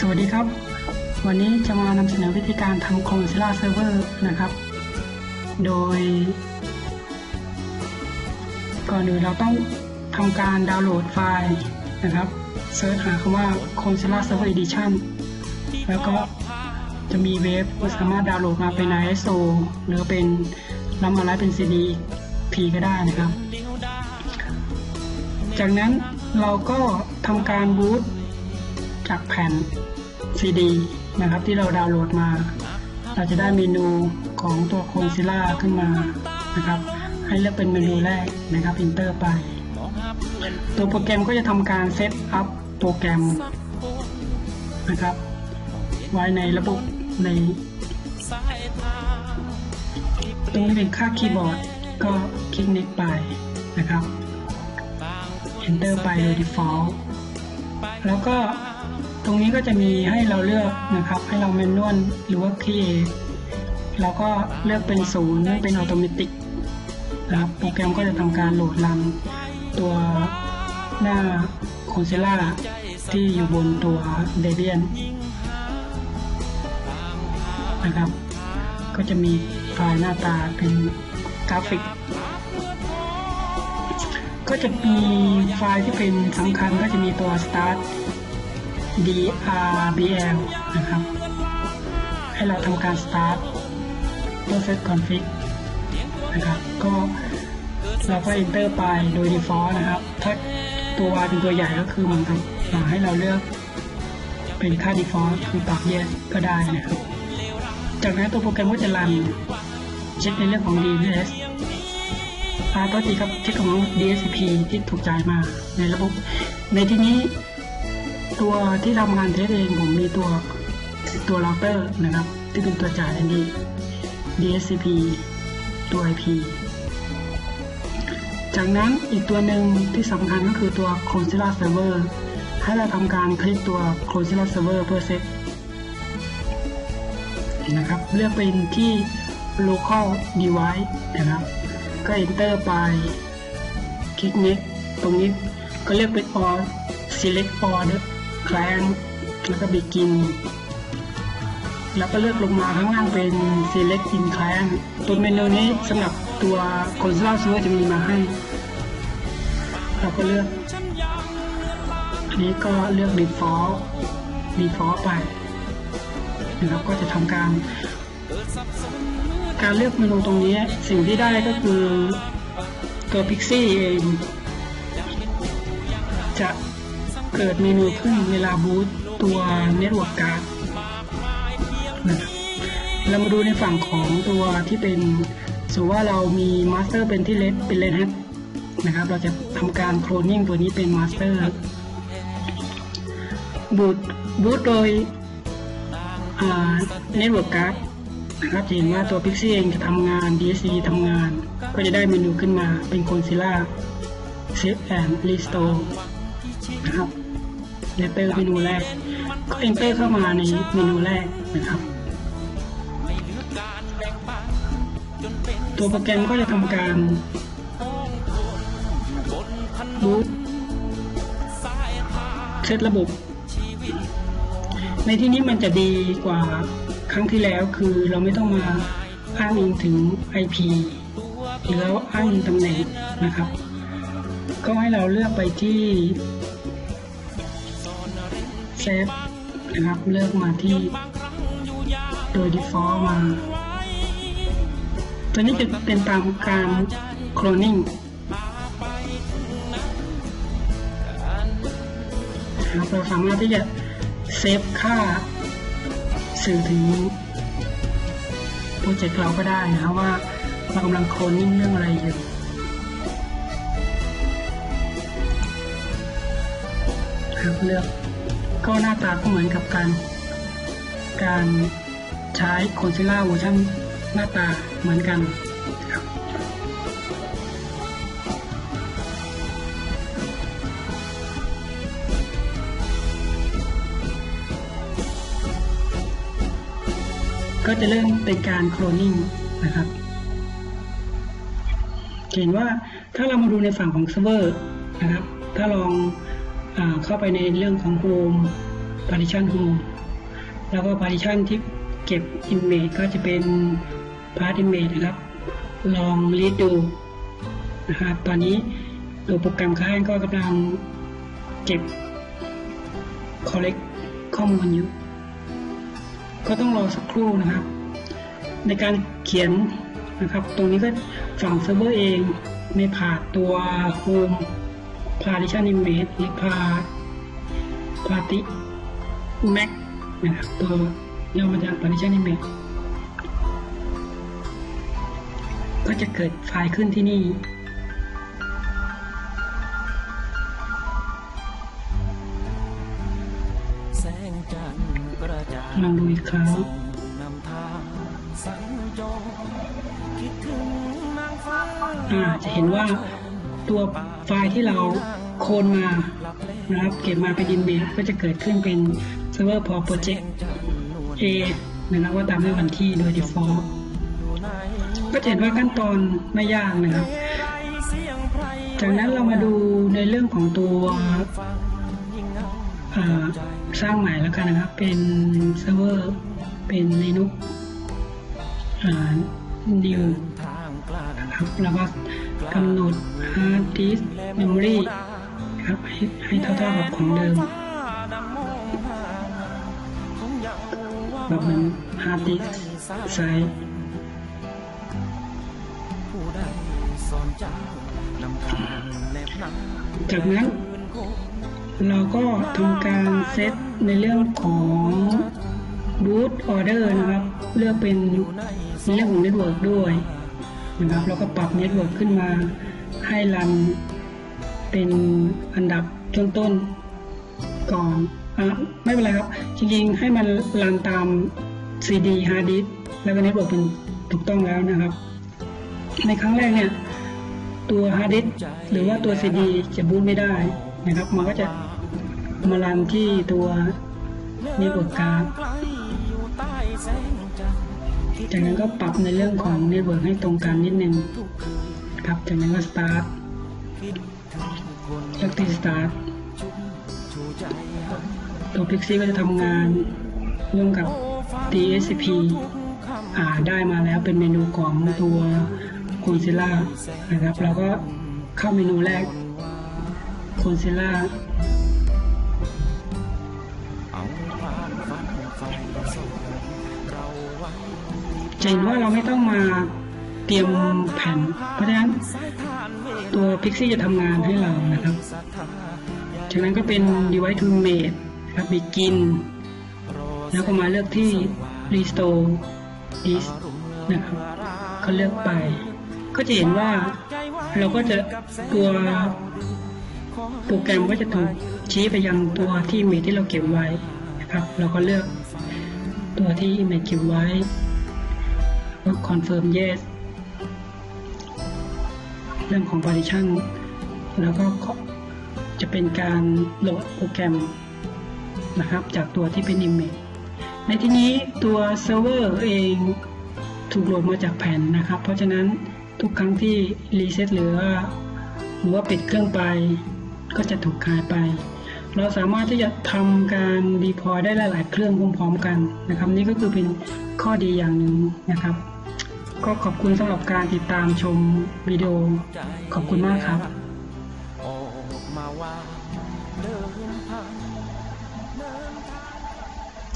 สวัสดีครับ วันนี้จะมานำเสนอวิธีการทำ Consuela Server นะครับ โดย ก่อนอื่นเราต้องทำการดาวน์โหลดไฟล์นะครับเซิร์ชหาคำว่า Consuela Server Edition แล้วก็จะมีเว็บสามารถดาวน์โหลดมาเป็น ISO หรือเป็นรับมาไลฟ์เป็น CD P ก็ได้นะครับ จากนั้นเราก็ทำการบูต จากแผ่น CD นะครับที่เราดาวน์โหลดมา เราจะได้เมนูของตัว Concealer ขึ้นมานะครับ ให้เลือกเป็นเมนูแรกนะครับ Enter ไป ตัวโปรแกรมก็จะทำการเซตอัพโปรแกรมนะครับ ไว้ในระบบในตรงนี้เป็นค่าคีย์บอร์ดก็คลิก Next ไปนะครับ Enter ไปโดย Default แล้วก็ ตรงนี้ก็จะมีให้เราเลือกนะครับ ให้เราแมนนวลหรือว่า Create เราก็เลือกเป็นศูนย์เป็นอัตโนมัตินะครับโปรแกรมก็จะทำการโหลดรันตัวหน้า c o n c e l a ที่อยู่บนตัว Debian นะครับ ก็จะมีไฟล์หน้าตาเป็นกราฟิก ก็จะมีไฟล์ที่เป็นสำคัญก็จะมีตัว start drbl นะครับ ให้เราทำการ start process config นะครับ ก็เราก็ enter ไปโดย default นะครับ ถ้าตัว y เป็นตัวใหญ่ก็คือเหมือนกับให้เราเลือกเป็นค่า default คือปรับแยกก็ได้นะครับ จากนั้นตัวโปรแกรมก็จะรันเช็คในเรื่องของ DNS อาตัวทีครับเช็คของ DSCP ที่ถูกใจมาในระบบ ในที่นี้ ตัวที่ทำงานเทสเองผมมีตัวตัวเราเตอร์นะครับ ที่เป็นตัวจ่ายอันนี้ DSCP ตัว IP จากนั้นอีกตัวหนึ่งที่สำคัญก็คือตัว Consuela Server ให้เราทำการคลิกตัว Consuela Server เพื่อเซตนะครับ เลือกเป็นที่ local device นะครับ ก็ enter ไป คลิก next ตรงนี้ก็เลือกเป็น all select all client แล้วก็ begin แล้วก็เลือกลงมาข้างล่างเป็น select in client ตัวเมนูนี้สำหรับตัว Consuela Server จะมีมาให้ เราก็เลือก อันนี้ก็เลือก default default ไปนะครับก็จะทำการ การเลือกเมนูตรงนี้ สิ่งที่ได้ก็คือตัว Pixie เอง เกิดเมนูขึ้นเวลาบูตตัว Network Card นะครับเรามาดูในฝั่งของตัวที่เป็นสมมติว่าเรามีมาสเตอร์เป็นที่เลดเป็นเลดฮัทนะครับ เราจะทำการโคลนนิ่งตัวนี้เป็นมาสเตอร์บูตบูตโดยเน็ตเวิร์กการ์ดนะครับจะเห็นว่าตัว Pixie เองจะทำงาน DSC ทำงาน ก็จะได้เมนูขึ้นมาเป็น Concealer Save and Restore นะครับ Enter เมนูแรก ก็ Enter เข้ามาในเมนูแรกนะครับ ตัวโปรแกรมก็จะทำการบูตเซตระบบ ในที่นี้มันจะดีกว่าครั้งที่แล้วคือเราไม่ต้องมาอ้างอิงถึง IP หรืออ้างอิงตำแหน่งนะครับ ก็ให้เราเลือกไปที่ เซฟนะครับเลือกมาที่โดย default มา ตัวนี้จะเป็นตามการโคลนิ่งนะครับเราสามารถที่จะเซฟค่าสื่อถึงโปรเจกต์เราก็ได้นะครับว่าเรากำลังโคลนนิ่งเรื่องอะไรอยู่ครับเลือก ก็หน้าตาก็เหมือนกับการ การใช้ Concealer เวอร์ชันหน้าตาเหมือนกันครับก็จะเริ่มเป็นการโคลนนิ่งนะครับ เห็นว่าถ้าเรามาดูในฝั่งของเซิร์ฟเวอร์นะครับ ถ้าลอง เข้าไปในเรื่องของโฮม partition home แล้วก็ partition ที่เก็บ image ก็จะเป็น path image นะครับ ลอง read ดูนะครับ ตอนนี้ตัวโปรแกรมค่ายก็กำลังเก็บ collect ข้อมูลอยู่ ก็ต้องรอสักครู่นะครับ ในการเขียนนะครับ ตรงนี้ก็ฝั่งเซิร์ฟเวอร์เอง ในพาดตัว home partition image หรือพา party mac นะครับตัวย่อมาจาก partition image ก็จะเกิดไฟล์ขึ้นที่นี่ ลองดูอีกครั้งนำทางสัญจรคิดถึงนางฟ้าอ่าจะเห็นว่าตัว ไฟล์ที่เราโคลนมานะครับเก็บมาเป็น image ก็จะเกิดขึ้นเป็น server port project จันทร์นวล A นะครับว่าตามด้วยวันที่โดย default ก็จะเห็นว่าขั้นตอนไม่ยากนะครับ จากนั้นเรามาดูในเรื่องของตัวสร้างใหม่แล้วกันนะครับ เป็นเซิร์ฟเวอร์เป็น Linux อ่า new ทางกล้าครับแล้วก็ กำหนด hard disk memory ครับให้ให้เท่าๆกับของเดิมแบบเหมือน hard disk ไซส์ผู้ใดสอนเจ้านำทางแนบหนาจากนั้นเราก็ทำการเซตในเรื่องของ boot order นะครับ เลือกเป็นในเรื่องของ network ด้วย นะครับ แล้วก็ปรับ network ขึ้นมาให้รันเป็นอันดับต้นๆก่อนอะไม่เป็นไรครับ จริงๆ ให้มันรันตาม CD hard disk แล้วก็ network เป็นถูกต้องแล้วนะครับ ในครั้งแรกเนี่ย ตัว hard disk หรือว่าตัว CD จะบูตไม่ได้นะครับ มันก็จะมารันที่ตัว network card ไกลอยู่ใต้แสงจันทร์ด จากนั้นก็ปรับในเรื่องของ network ให้ตรงกันนิดนึงครับ จากนั้นก็ start คิดถึงคนเลือกที่ start ชุ่มชูใจให้ตัว Pixie ก็จะทำงานร่วมกับ DSCP อ่าได้มาแล้วเป็นเมนูของตัว c o n c i l l a นะครับ เราก็เข้าเมนูแรก c o n c i l l a เอา จะเห็นว่าเราไม่ต้องมาเตรียมแผ่น เพราะฉะนั้นตัว Pixie จะทำงานให้เรานะครับ จากนั้นก็เป็น device to mate ครับ begin แล้วก็มาเลือกที่ restore disk นะครับก็เลือกไป ก็จะเห็นว่าเราก็จะตัวโปรแกรมก็จะถูกชี้ไปยังตัวที่ image ที่เราเก็บไว้นะครับ เราก็เลือกตัวที่ image เก็บไว้ ก็ confirm yes เรื่องของ partition แล้วก็จะเป็นการโหลดโปรแกรมนะครับ จากตัวที่เป็น image ในที่นี้ตัวเซิร์ฟเวอร์เองถูกโหลดมาจากแผ่นนะครับ เพราะฉะนั้นทุกครั้งที่รีเซ็ตหรือว่าหรือว่าปิดเครื่องไป ก็จะถูกหายไป เราสามารถที่จะทำการดีพอได้หลาย ๆ เครื่องพร้อม ๆ กันนะครับ นี่ก็คือเป็นข้อดีอย่างหนึ่งนะครับ ก็ขอบคุณสำหรับการติดตามชมวิดีโอ ขอบคุณมากครับ